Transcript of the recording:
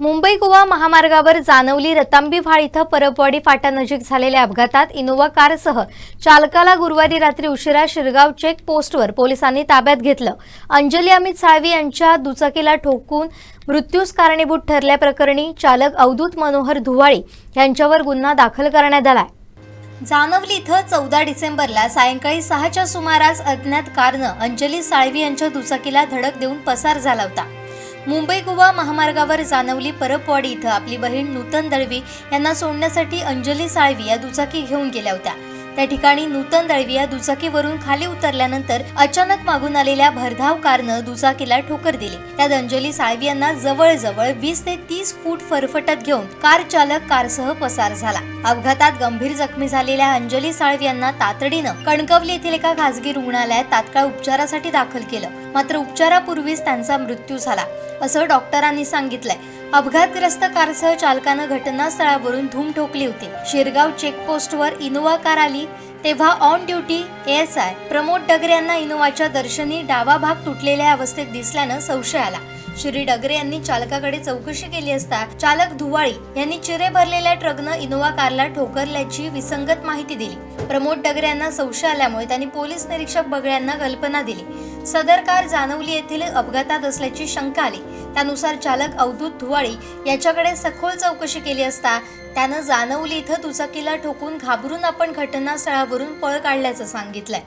मुंबई गोवा महामार्गावर जानवली रतांबीफाळ इथं परबवाडी फाटानजीक झालेल्या अपघातात इनोव्हा कारसह चालकाला गुरुवारी रात्री उशिरा शिरगाव चेक पोस्टवर पोलिसांनी ताब्यात घेतलं. अंजली अमित साळवी यांच्या दुचाकीला ठोकून मृत्यूस कारणीभूत ठरल्याप्रकरणी चालक अवधूत मनोहर धुवाळी यांच्यावर गुन्हा दाखल करण्यात आलाय. जानवली इथं चौदा डिसेंबरला सायंकाळी सहाच्या सुमारास अज्ञात कारनं अंजली साळवी यांच्या दुचाकीला धडक देऊन पसार झाला होता. मुंबई गोवा महामार्गावर जानवली परपवाडी इथं आपली बहीण नूतन दळवी यांना सोडण्यासाठी अंजली साळवी या दुचाकी घेऊन गेल्या होत्या. त्या ठिकाणी नूतन दळवी या दुचाकीवरून खाली उतरल्यानंतर अचानक मागून आलेल्या भरधाव कारनं दुचाकीला ठोकर दिली. त्यात अंजली साळवी यांना जवळजवळ वीस ते तीस फूट फरफटत घेऊन कार चालक कारसह पसार झाला. अपघातात गंभीर जखमी झालेल्या अंजली साळवी यांना तातडीनं कणकवली येथील एका खासगी रुग्णालयात तात्काळ उपचारासाठी दाखल केलं. मात्र उपचारापूर्वीच त्यांचा मृत्यू झाला. असं डॉक्टरांनी सांगितलंय. अपघातग्रस्त कारसह चालकानं घटनास्थळावरून धूम ठोकली होती. शिरगाव चेकपोस्टवर इनोवा कार आली. तेव्हा on duty S I Pramod Dagre यांना इनोवाच्या दर्शनी डावा भाग तुटलेल्या अवस्थेत दिसल्यानं संशय आला. श्री डगरे यांनी चालकाकडे चौकशी केली असता चालक धुवाळी यांनी चिरे भरलेल्या ट्रकनं इनोवा कारला ठोकरल्याची विसंगत माहिती दिली. प्रमोद डगरे यांना संशय आल्यामुळे त्यांनी पोलीस निरीक्षक बगळे यांना कल्पना दिली. सदर कार जानवली येथील अपघातात असल्याची शंका आली. त्यानुसार चालक अवधूत धुवाळी याच्याकडे सखोल चौकशी केली असता त्यानं जानवली इथं दुचाकीला ठोकून घाबरून आपण घटनास्थळावरून पळ काढल्याचं सांगितलंय.